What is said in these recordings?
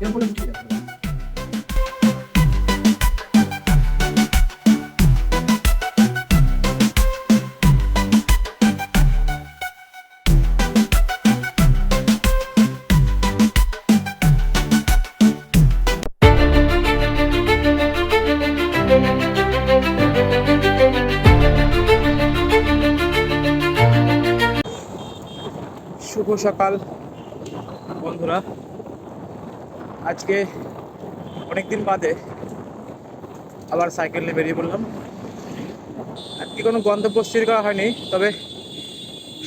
এরকম করে উঠিয়ে রাখতে হবে। শুভ সকাল বন্ধুরা আজকে অনেকদিন বাদে আবার সাইকেল নিয়ে বেরিয়ে পড়লাম। আজকে কোনো গন্তব্য স্থির করা হয়নি, তবে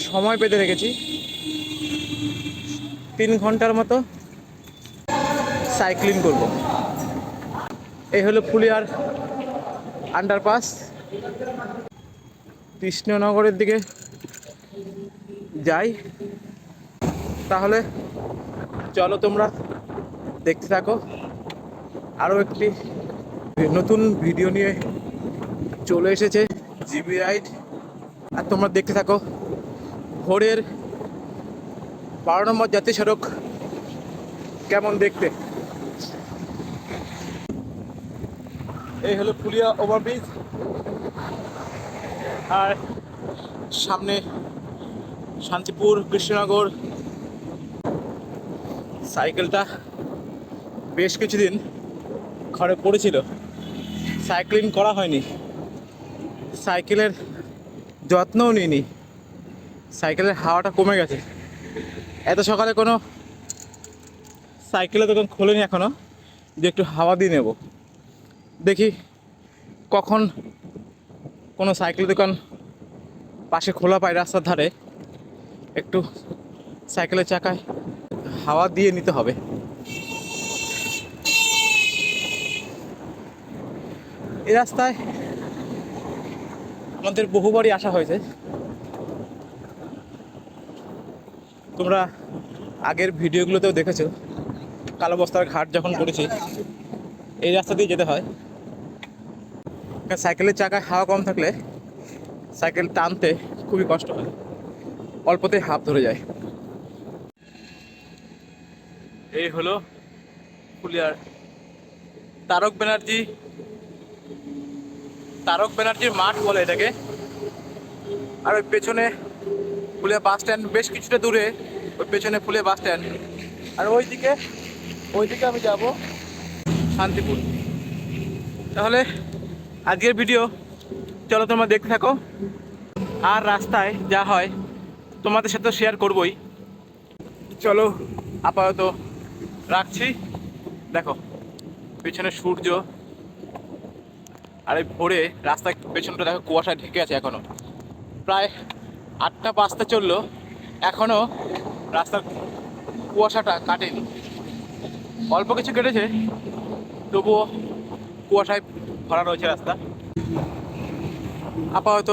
সময় পেতে রেখেছি। তিন ঘণ্টার মতো সাইক্লিং করব। এই হলো ফুলিয়ার আন্ডারপাস কৃষ্ণনগরের দিকে যাই। তাহলে চলো তোমরা দেখতে থাকো। আরও একটি নতুন ভিডিও নিয়ে চলে এসেছে জিবি রাইড আর তোমরা দেখতে থাকো, ভোরের বারো নম্বর জাতীয় সড়ক কেমন দেখতে? এই হলো পুলিয়া ওভারব্রিজ। আর সামনে শান্তিপুর, কৃষ্ণনগর, সাইকেলটা। বেশ কিছুদিন ঘরে পড়েছিল। সাইক্লিং করা হয়নি। সাইকেলের যত্নও নিইনি। সাইকেলের হাওয়াটা কমে গেছে। এত সকালে কোনো সাইকেলের দোকান খোলেনি এখনও যে একটু হাওয়া দিয়ে নেব। দেখি কখন কোনো সাইকেলের দোকান পাশে খোলা পায় রাস্তার ধারে। একটু সাইকেলের চাকায় হাওয়া দিয়ে নিতে হবে। এই রাস্তায় আমাদের বহুবারই আসা হয়েছে। তোমরা আগের ভিডিওগুলোতেও দেখেছ, কালো বস্তার ঘাট যখন করেছি, এই রাস্তা দিয়ে যেতে হয়। সাইকেলের চাকায় হাওয়া কম থাকলে সাইকেল টানতে খুবই কষ্ট হয়, অল্পতে হাফ ধরে যায়। এই হলো ফুলিয়ার তারক ব্যানার্জি তারক ব্যানার্জির মাঠ বলে এটাকে। আর ওই পেছনে ফুলিয়া বাস স্ট্যান্ড বেশ কিছুটা দূরে, ওই পেছনে ফুলিয়া বাস স্ট্যান্ড আর ওইদিকে ওইদিকে আমি যাব শান্তিপুর। তাহলে আজকের ভিডিও চলো তোমরা দেখতে থাকো। আর রাস্তায় যা হয়, তোমাদের সাথে শেয়ার করবই। চলো, আপাতত রাখছি। দেখো, পেছনে সূর্য। আর এই ভোরে রাস্তার পেছনটা দেখো, কুয়াশায় ঢেকে আছে এখনও। প্রায় আটটা পাঁচটা চলল, এখনও রাস্তার কুয়াশাটা কাটেনি। অল্প কিছু কেটেছে, তবুও কুয়াশায় ভরা রয়েছে রাস্তা। আপাতত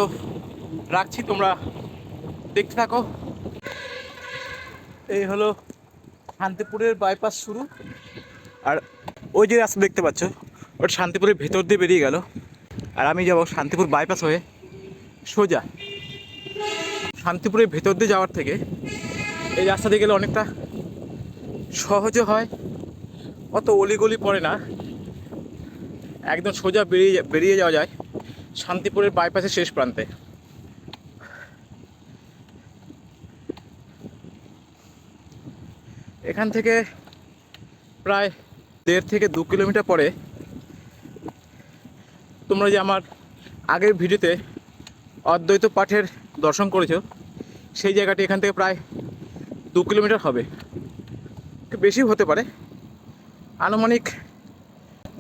রাখছি, তোমরা দেখতে থাকো। এই হলো শান্তিপুরের বাইপাস শুরু। আর ওই যে রাস্তা দেখতে পাচ্ছ, ওটা শান্তিপুরের ভেতর দিয়ে বেরিয়ে গেল। আর আমি যাব শান্তিপুর বাইপাস হয়ে সোজা। শান্তিপুরের ভেতর দিয়ে যাওয়ার থেকে এই রাস্তা দিয়ে গেলে অনেকটা সহজে হয়, অত অলিগলি পড়ে না। একদম সোজা বেরিয়ে বেরিয়ে যাওয়া যায় শান্তিপুরের বাইপাসের শেষ প্রান্তে। এখান থেকে প্রায় দেড় থেকে দু কিলোমিটার পরে তোমরা যে আমার আগের ভিডিওতে অদ্বৈত পাঠের দর্শন করেছ, সেই জায়গাটি এখান থেকে প্রায় দু কিলোমিটার হবে। বেশি হতে পারে, আনুমানিক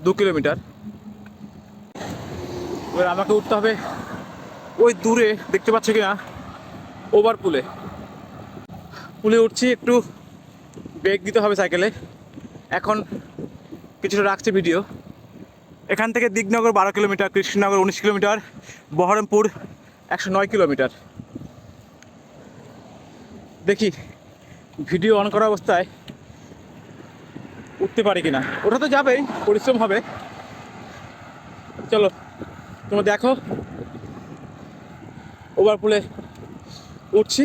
দু কিলোমিটার। এবার আমাকে উঠতে হবে ওই দূরে, দেখতে পাচ্ছ কি না ওভার পুলে পুলে উঠছি, একটু ব্রেক দিতে হবে সাইকেলে এখন কিছুটা রাখছে ভিডিও এখান থেকে দিগনগর বারো কিলোমিটার, কৃষ্ণনগর উনিশ কিলোমিটার, বহরমপুর একশো নয় কিলোমিটার। দেখি, ভিডিও অন করা অবস্থায় উঠতে পারি কিনা। ওটা তো যাবেই, পরিশ্রম হবে। চলো, তোমরা দেখো। ওভার পুলে উঠছি।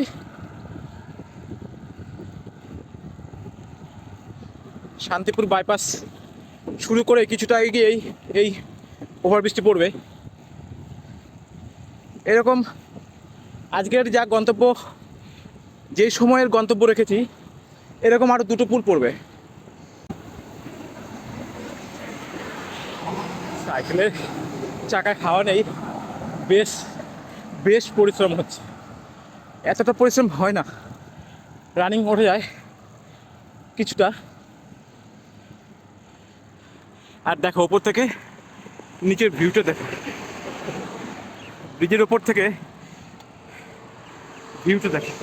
শান্তিপুর বাইপাস শুরু করে কিছুটা এগিয়েই এই ওভারব্রিজটি পড়বে। এরকম আজকের যা গন্তব্য, যে সময়ের গন্তব্য রেখেছি, এরকম আরও দুটো পুল পড়বে। সাইকেলের চাকায় খাওয়া নেই, বেশ বেশ পরিশ্রম হচ্ছে। এতটা পরিশ্রম হয় না। রানিং উঠে যায় কিছুটা। আর দেখো, ওপর থেকে নিচের ভিউটা দেখো। ব্রিজের ওপর থেকে ভিউটা দেখো।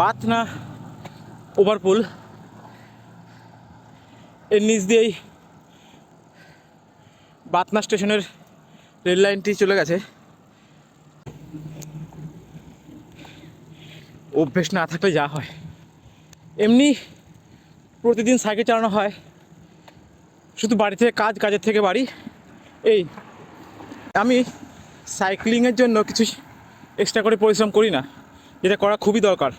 বাত না ওভারপুল এর নিচ দিয়েই বাতনা স্টেশনের রেল লাইনটি চলে গেছে। অভ্যেস না থাকলে যা হয়। এমনি প্রতিদিন সাইকেল চালানো হয়। শুধু বাড়ি থেকে কাজ, কাজের থেকে বাড়ি। এই, আমি সাইক্লিংয়ের জন্য কিছু এক্সট্রা করে পরিশ্রম করি না। যেটা করা খুবই দরকার।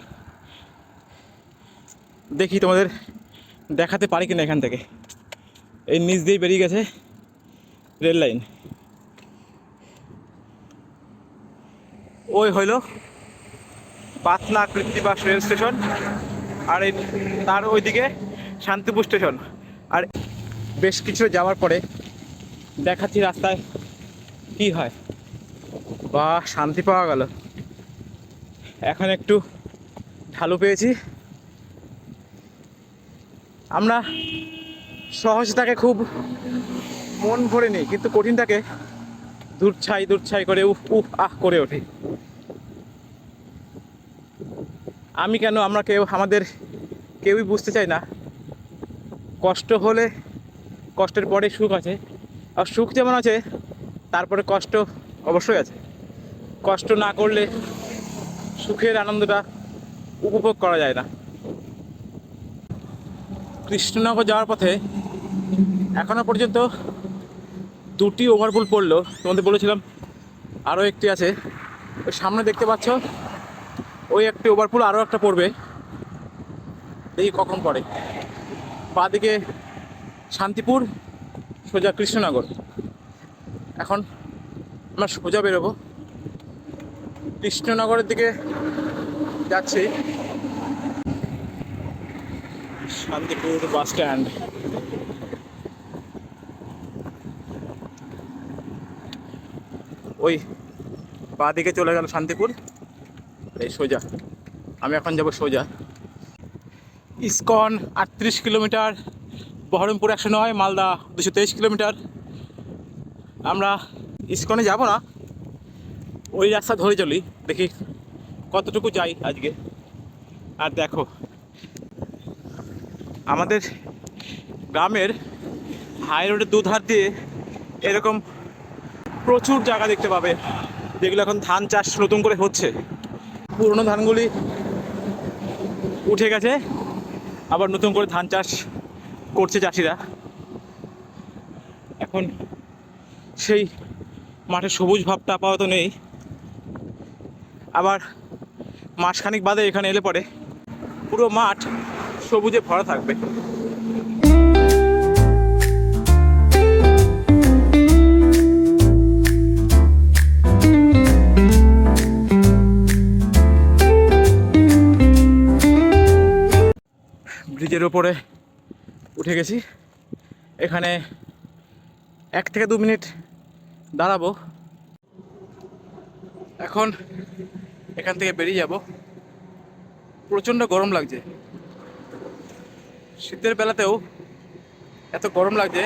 দেখি তোমাদের দেখাতে পারি কিনা এখান থেকে। এই নিচ দিয়েই বেরিয়ে গেছে রেল লাইন। ওই হইল পাতনা কৃত্তিবাস রেল স্টেশন। আর এই তার ওইদিকে শান্তিপুর স্টেশন। আর বেশ কিছু যাওয়ার পরে দেখাচ্ছি রাস্তায় কি হয়। বা শান্তি পাওয়া গেল। এখন একটু ঢালু পেয়েছি। আমরা সহজটাকে খুব মন ভরে নিই, কিন্তু কঠিনটাকে দূর ছাই দূর ছাই করে উফ উফ আহ, করে ওঠে। আমি কেন আমরা কেউ আমাদের কেউই বুঝতে চাই না? কষ্ট হলে কষ্টের পরে সুখ আছে। আর সুখ যেমন আছে, তারপরে কষ্ট অবশ্যই আছে। কষ্ট না করলে সুখের আনন্দটা উপভোগ করা যায় না। কৃষ্ণনগর যাওয়ার পথে এখনও পর্যন্ত দুটি ওভারপুল পড়ল। তোমাদের বলেছিলাম আরও একটি আছে। ওই সামনে দেখতে পাচ্ছ, ওই একটি ওভারপুল আরও একটা পড়বে। দেখি কখন পড়ে। বাদিকে শান্তিপুর, সোজা কৃষ্ণনগর। এখন আমরা সোজা বেরোবো। কৃষ্ণনগরের দিকে যাচ্ছি। Shantipur bus stand. ওই বা দিকে চলে গেল শান্তিপুর। এই সোজা। আমি এখন যাব সোজা। ইস্কন আটত্রিশ কিলোমিটার। বহরমপুর একশো নয়, মালদা দুশো তেইশ কিলোমিটার। আমরা ইস্কনে যাব না, ওই রাস্তা ধরে চলি, দেখি কতটুকু যাই আজকে। আর দেখো, আমাদের গ্রামের হাই রোডের দুধার দিয়ে এরকম প্রচুর জায়গা দেখতে পাবে, যেগুলো এখন ধান চাষ নতুন করে হচ্ছে। পুরনো ধানগুলি উঠে গেছে, আবার নতুন করে ধান চাষ করছে চাষিরা। এখন সেই মাঠে সবুজ ভাবটা আপাতত নেই। আবার মাসখানিক বাদে এখানে এলে পরে পুরো মাঠ সবুজে ভরা থাকবে। ব্রিজের ওপরে উঠে গেছি। এখানে এক থেকে দু মিনিট দাঁড়াবো। এখন এখান থেকে বেরিয়ে যাব। প্রচণ্ড গরম লাগছে। শীতের বেলাতেও এত গরম লাগছে,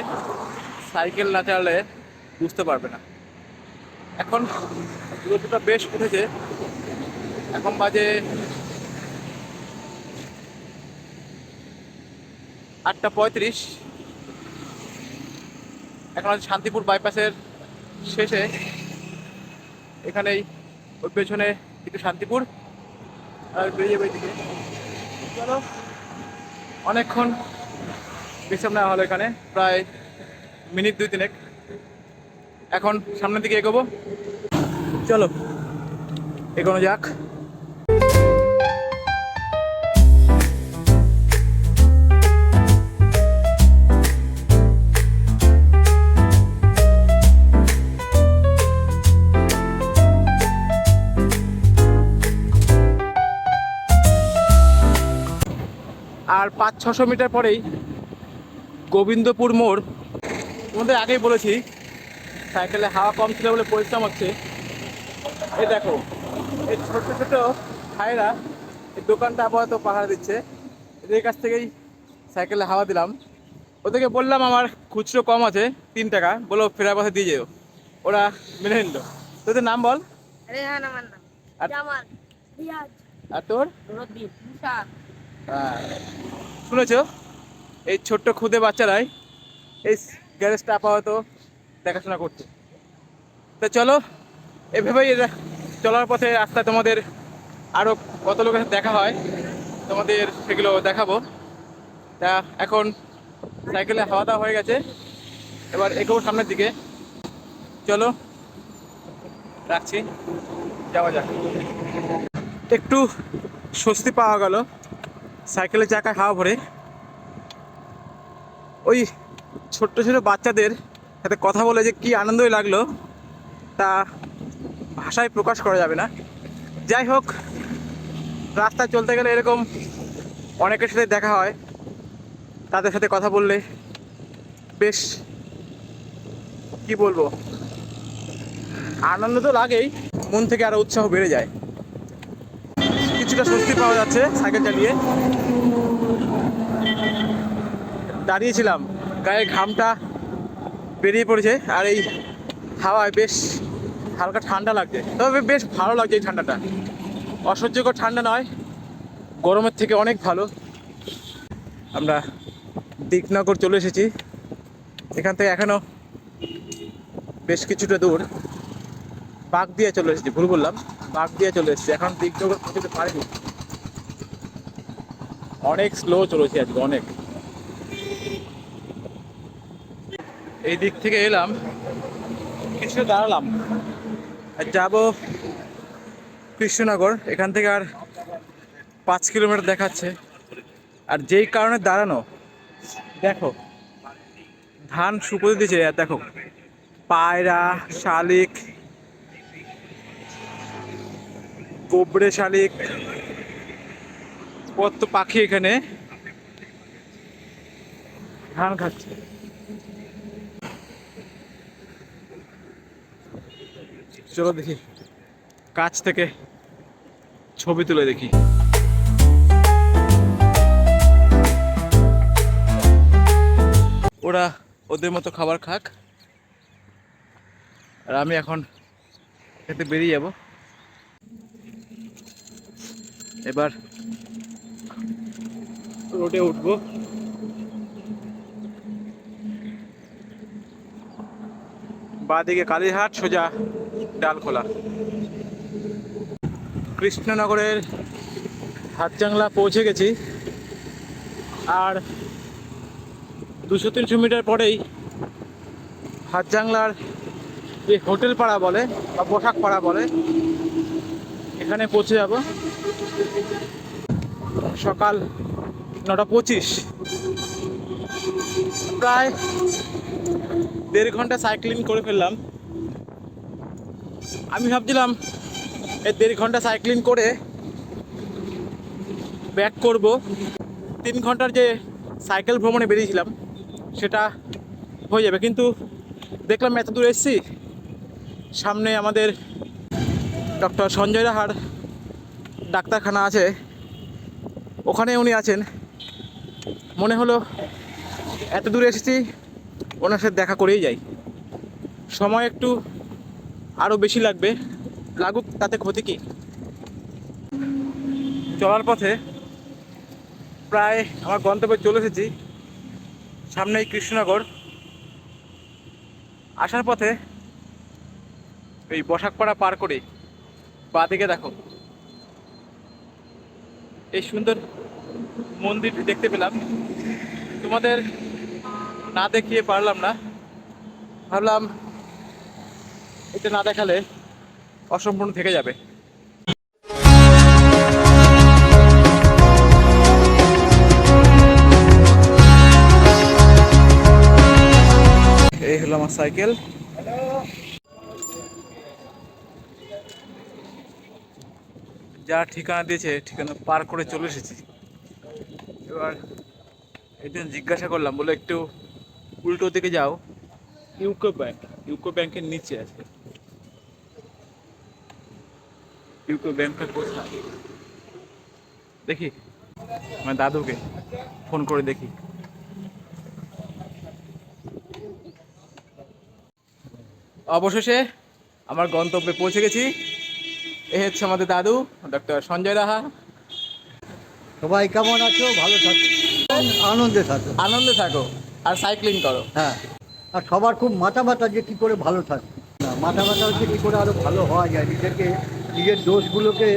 সাইকেল না চালালে বুঝতে পারবে না। এখন দূরত্বটা বেশ উঠেছে। এখন বাজে আটটা পঁয়ত্রিশ। এখন আছে শান্তিপুর বাইপাসের শেষে। এখানেই ওই পেছনে একটু শান্তিপুর। আর বেরিয়ে এদিকে। চলো। অনেকক্ষণ বিশ্রাম নেওয়া হলো এখানে, প্রায় মিনিট দুই তিনেক। এখন সামনের দিকে এগোবো। চলো, এগোনো যাক। পাঁচ ছশো মিটার পরেই গোবিন্দপুর মোড়। তোমাদের আগেই বলেছি সাইকেলে হাওয়া কম ছিল বলে পরিশ্রম হচ্ছে। এই দেখো এই ছোট ছোট ভাইরা এই দোকানটা আপাতত পাহারা দিচ্ছে। এদের কাছ থেকেই সাইকেলে হাওয়া দিলাম। ওদেরকে বললাম আমার খুচরো কম আছে তিন টাকা। বলো ফেরার পথে দিয়ে যেও। ওরা মেনে নিল। তোদের নাম বল? আমার নাম আর- তোর? শুনেছ? এই ছোট্ট খুদে বাচ্চারাই এই গ্যারেজটা আপাতত দেখাশোনা করছে। তো চলো, এভাবেই চলার পথে রাস্তায় তোমাদের আরও কত লোকের দেখা হয়, তোমাদের সেগুলো দেখাবো। তা এখন সাইকেলে হাওয়া দাওয়া হয়ে গেছে, এবার এগোবো সামনের দিকে। চলো, রাখছি, যাওয়া যাক। একটু স্বস্তি পাওয়া গেল। সাইকেলের চাকা হাওয়া ভরে। ওই ছোট্ট ছোট বাচ্চাদের সাথে কথা বলে যে কি আনন্দই লাগল, তা ভাষায় প্রকাশ করা যাবে না। যাই হোক রাস্তায় চলতে গেলে এরকম অনেকের সাথে দেখা হয়। তাদের সাথে কথা বললে বেশ, কি বলব? আনন্দ তো লাগেই, মন থেকে আরও উৎসাহ বেড়ে যায়। কিছুটা স্বস্তি পাওয়া যাচ্ছে সাইকেল চালিয়ে দাঁড়িয়েছিলাম, গায়ে ঘামটা বেরিয়ে পড়েছে আর এই হাওয়ায় বেশ হালকা ঠান্ডা লাগছে। তবে বেশ ভালো লাগছে এই ঠান্ডাটা। অসহ্যকর ঠান্ডা নয়, গরমের থেকে অনেক ভালো। আমরা দিকনগর চলে এসেছি। এখান থেকে এখনও বেশ কিছুটা দূর। বাঘ দিয়ে চলে এসেছি, ভুল বললাম। বাঘ দিয়ে চলে এসেছি। এখন দিকনগর পৌঁছতে পারিনি। অনেক স্লো চলেছি আজকে, অনেক। এই দিক থেকে এলাম কিছু দাঁড়ালাম। আর যাব কৃষ্ণনগর, এখান থেকে আর পাঁচ কিলোমিটার দেখাচ্ছে। আর যেই কারণে দাঁড়ানো, দেখো, ধান শুকোতে দিয়েছে দেখো, পায়রা, শালিক কোবড়ে শালিক কত পাখি এখানে ধান খাচ্ছে। চলো দেখি, কাছ থেকে ছবি তুলে দেখি। ওরা ওদের মতো খাবার খাক। আর আমি এখন খেতে বেরিয়ে যাব। এবার রোডে উঠবো। বাঁদিকে কালীহাট সোজা ডালখোলা। কৃষ্ণনগরের হাতজাংলা পৌঁছে গেছি। আর দুশো তিনশো মিটার পরেই হাতজাংলার যে হোটেল পাড়া বলে বা পোশাক পাড়া বলে এখানে পৌঁছে যাব। সকাল নটা পঁচিশ। প্রায় দেড় ঘণ্টা সাইক্লিং করে ফেললাম। আমি ভাবছিলাম এই দেড় ঘণ্টা সাইক্লিং করে ব্যাক করব। তিন ঘণ্টার যে সাইকেল ভ্রমণে বেরিয়েছিলাম, সেটা হয়ে যাবে। কিন্তু দেখলাম এত দূর এসেছি, সামনে আমাদের ডক্টর সঞ্জয় রাহার ডাক্তারখানা আছে। ওখানে উনি আছেন। মনে হলো এত দূরে এসেছি, ওনার সাথে দেখা করেই যাই। সময় একটু আরও বেশি লাগবে। লাগুক, তাতে ক্ষতি কি? চলার পথে প্রায় আমার গন্তব্যে চলে এসেছি, সামনেই কৃষ্ণনগর। আসার পথে এই বসাকপাড়া পার করে বাদিকে দেখো। এই সুন্দর মন্দিরটি দেখতে পেলাম। তোমাদের না দেখিয়ে পারলাম না। ভাবলাম এটা না দেখালে অসম্পূর্ণ থেকে যাবে। এই হলো আমার সাইকেল। যা ঠিকানা দিয়েছে ঠিকানা পার করে চলে এসেছি। এবার একদিন জিজ্ঞাসা করলাম বলে একটু উল্টো দিকে যাও। ইউকো ব্যাংক ইউকো ব্যাংকের নিচে আছে। ইউকো ব্যাংকটা কোথায়? দেখি আমার দাদুকে ফোন করে দেখি। অবশেষে আমার গন্তব্যে পৌঁছে গেছি। এ হচ্ছে আমাদের দাদু ডক্টর সঞ্জয় রাহা। সবাই কেমন আছো? ভালো থাকো। আনন্দে থাকো। আনন্দে থাকো আর সাইক্লিং করো। হ্যাঁ। আর সবার খুব মাথা ব্যথা যে কী করে ভালো থাকে। মাথা ব্যথা হচ্ছে কী করে আরও ভালো হওয়া যায়। নিজেকে নিজের দোষগুলোকে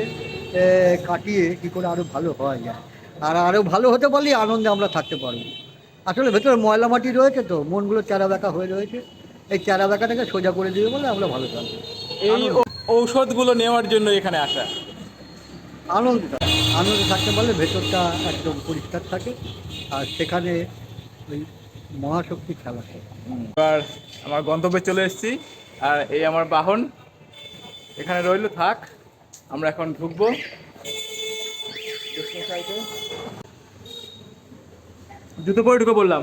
কাটিয়ে কী করে আরও ভালো হওয়া যায়। আর আরও ভালো হতে পারলেই আনন্দে আমরা থাকতে পারব। আসলে ভেতরে ময়লা মাটি রয়েছে তো মনগুলো চারা বেঁকা হয়ে রয়েছে। এই চারা বেঁকাটাকে সোজা করে দিবে বলে আমরা ভালো থাকব। এই ঔষধগুলো নেওয়ার জন্য এখানে আসা। আনন্দ আনন্দে থাকতে পারলে ভেতরটা একদম পরিষ্কার থাকে আর সেখানে ওই মহাশক্তি খেলা এবার আমার গন্তব্যে চলে এসেছি আর এই আমার বাহন। এখানে রইল থাক আমরা এখন ঢুকবো। জুতো পরে ঢুকে বললাম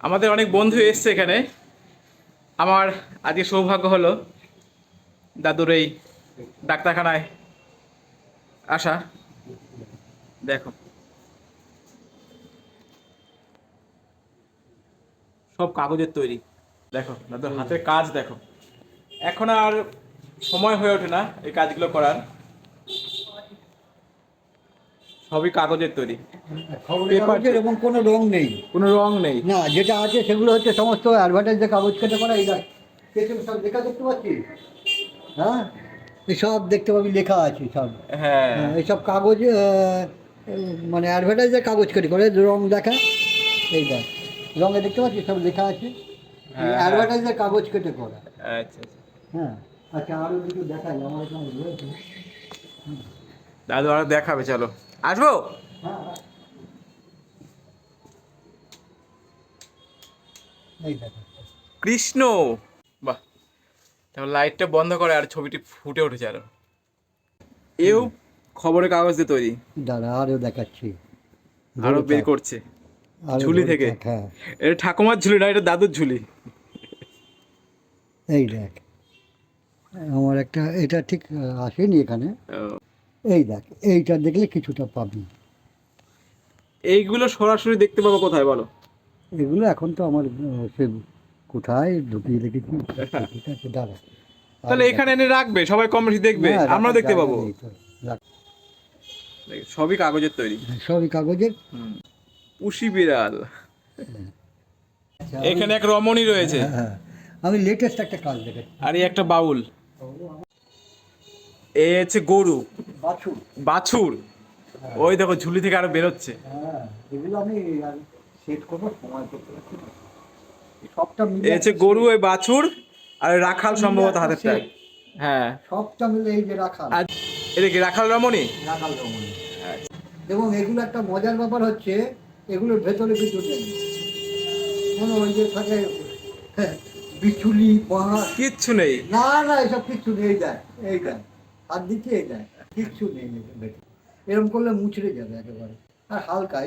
আমাদের অনেক বন্ধু এসছে এখানে। আমার আজকে সৌভাগ্য হলো দাদুর এই ডাক্তারখানায় আসা। দেখো। সব কাগজের তৈরি। দেখো, দাদুর হাতের কাজ দেখো। এখন আর সময় হয়ে ওঠে না এই কাজগুলো করার। সবই কাগজের তৈরি। খবরের এবং কোনো রং নেই। কোনো রং নেই। না যেটা আছে সেগুলো হচ্ছে সমস্ত অ্যাডভার্টাইজের কাগজ কেটে করা এই পেছনে সব লেখা দেখতে পাচ্ছিস হ্যাঁ? এসব দেখতে পাবি লেখা আছে সব। হ্যাঁ। হ্যাঁ, এইসব কাগজ মানে অ্যাডভার্টাইজের কাগজ কেটে করে রং দেখা এই দেখ রঙে দেখতে পাচ্ছিস সব লেখা আছে। অ্যাডভার্টাইজের কাগজ কেটে করা। আচ্ছা আচ্ছা। হ্যাঁ আচ্ছা আরও কিছু দেখাই আমার এখানে রয়েছে। দাদু আর দেখাবে চলো। আসব? কৃষ্ণ! বাহ লাইটটা বন্ধ করে আর ছবিটি ফুটে উঠেছে আরও। এও খবরের কাগজ দিয়ে তৈরি। দাঁড়া আরও দেখাচ্ছি। আরও বের করছে। ঝুলি থেকে। হ্যাঁ। এটা ঠাকুমার ঝুলি না এটা দাদুর ঝুলি। এই দেখ। আমার একটা এটা ঠিক আসেনি এখানে। এই দেখ এইটা দেখলে কিছুটা পাবি। এইগুলো সরাসরি দেখতে পাবো কোথায় বলো? এগুলো এখন তো আমার সে কোথায় ঢুকিয়ে রেখেছি ঠিক আছে দাঁড়া। তাহলে এখানে এনে রাখবে সবাই কম বেশি দেখবে হ্যাঁ, আমরা দেখতে পাবো। সবই কাগজের তৈরি। হ্যাঁ, সবই কাগজের। পুষি বিড়াল। আচ্ছা, এখানে এক রমণী রয়েছে। হ্যাঁ। আমি লেটেস্ট একটা কাজ দেখাচ্ছি আর এই একটা বাউল। এ হচ্ছে গরু। বাছুর। বাছুর। ওই দেখো ঝুলি থেকে আরও বেরোচ্ছে। হ্যাঁ এ হচ্ছে গরু ওই বাছুর আর রাখাল সম্ভবত হাতেরটা। হ্যাঁ। সবটা মিলে এই যে রাখাল। এটা কি রাখাল রমণী? রাখাল রমণী। এবং এগুলো একটা মজার ব্যাপার হচ্ছে এগুলোর ভেতরে কিছু নেই। কোনো ওই যে থাকে হ্যাঁ, বিচুলি পাহাড় কিচ্ছু নেই। না না এসব কিচ্ছু নেই দেখ এই দেখ। হাত দিচ্ছে এই কিচ্ছু নেই এর এরকম করলে মুচড়ে যাবে একেবারে। আর হালকা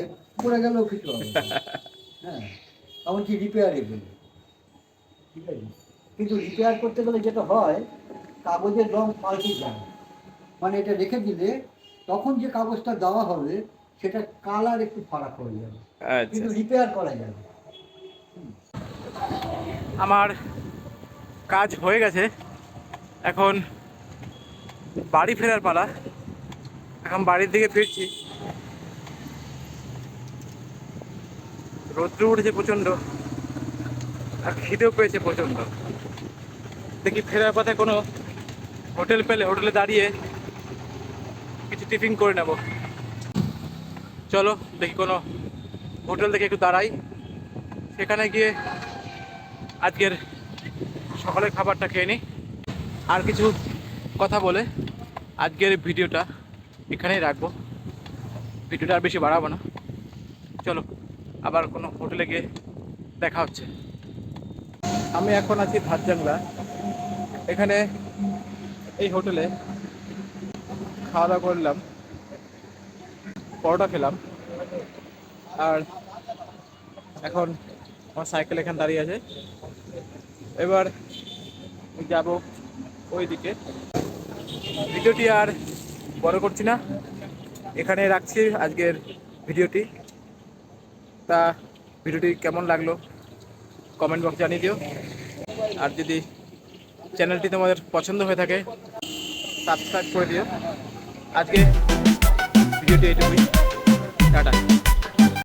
পড়ে গেলেও কিছু হবে। হ্যাঁ এমনকি রিপেয়ার এগুলো ঠিক আছে? কিন্তু রিপেয়ার করতে গেলে যেটা হয় কাগজের রং পাল্টে যায়। মানে এটা রেখে দিলে তখন যে কাগজটা দেওয়া হবে সেটা কালার একটু ফারাক হয়ে যাবে। আচ্ছা। কিন্তু রিপেয়ার করা যাবে। আমার কাজ হয়ে গেছে। এখন বাড়ি ফেরার পালা। এখন বাড়ির দিকে ফিরছি। রৌদ্র উঠেছে প্রচণ্ড, আর খিদেও পেয়েছে প্রচণ্ড। দেখি ফেরার পথে কোনো হোটেল পেলে হোটেলে দাঁড়িয়ে কিছু টিফিন করে নেব। চলো, দেখি কোনো হোটেল দেখে একটু দাঁড়াই। সেখানে গিয়ে আজকের সকালের খাবারটা খেয়ে নিই। আর কিছু কথা বলে আজকের ভিডিওটা এখানেই রাখব। ভিডিওটা আর বেশি বাড়াবো না। চলো, আবার কোনো হোটেলে গিয়ে দেখা হচ্ছে। আমি এখন আছি ভাতজাংলা এখানে এই হোটেলে খাওয়া দাওয়া করলাম, পরোটা খেলাম, আর এখন আমার সাইকেল এখানে দাঁড়িয়ে আছে। এবার যাব ওই দিকে ভিডিওটি আর বড় করছি না। এখানে রাখছি আজকের ভিডিওটি। তা ভিডিওটি কেমন লাগল কমেন্ট বক্স জানিয়ে দিও। আর যদি চ্যানেলটি তোমাদের পছন্দ হয়ে থাকে সাবস্ক্রাইব করে দিও। আজকে ভিডিওটি এইটুকুই। টাটা।